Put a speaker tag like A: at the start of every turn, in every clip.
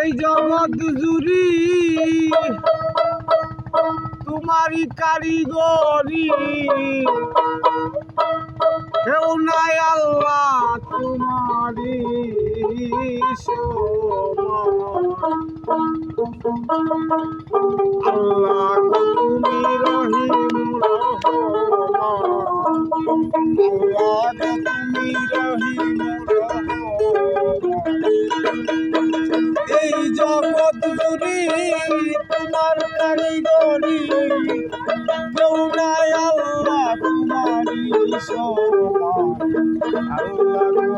A: এই জগৎ জুড়ি তোমারই কারিগরি। কেউ নাই আল্লাহ তোমারই আল্লাহ এই জগৎ জুড়ি তোমার কারিগরি। কেউ নাই আল্লাহ সমান আল্লাহ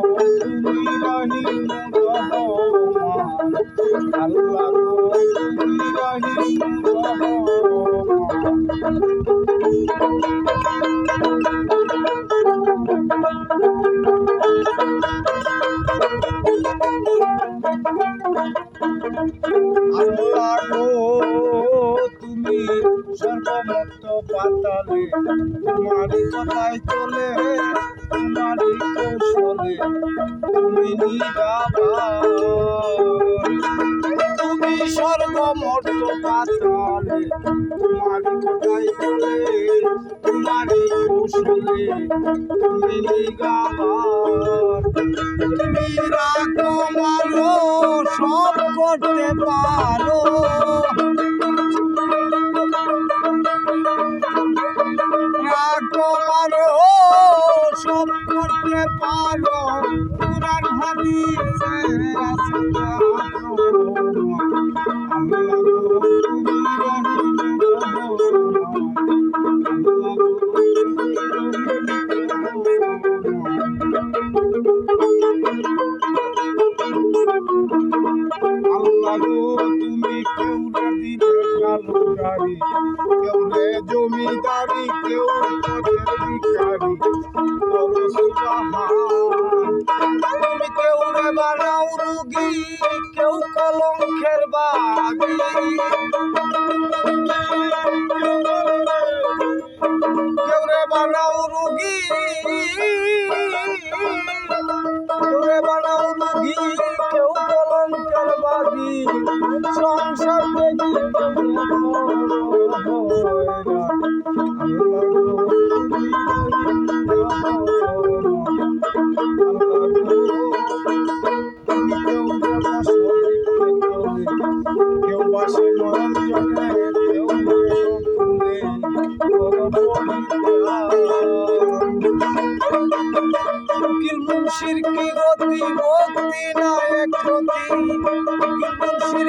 A: আল্লাহ, তুমি সর্বমত্ত পাতালে, তোমারই কথাই চলে, তোমারই কৌশলে, তুমি তুমি সর্বমর্ত পাতালে, তোমারই কথাই চলে, তোমারই কৌশলে, তুমি নিরাবার। তুমি রাখো সব করতে পারো। মারো সব করতে পারো। পুরান হাদিসে আছে গাড়ি কেউ রে জমিদারি কেউ পথের তুমি কেউ রে বানাও রুগী, কেউ কলঙ্কের বাগি। কেউ রে বানাও রুগী, কেউ বানাও রুগী, কেউ কলঙ্কের বাগি। মুন্সির কি গতি? ভক্তি নায়ক গতি। উকিল মুন্সির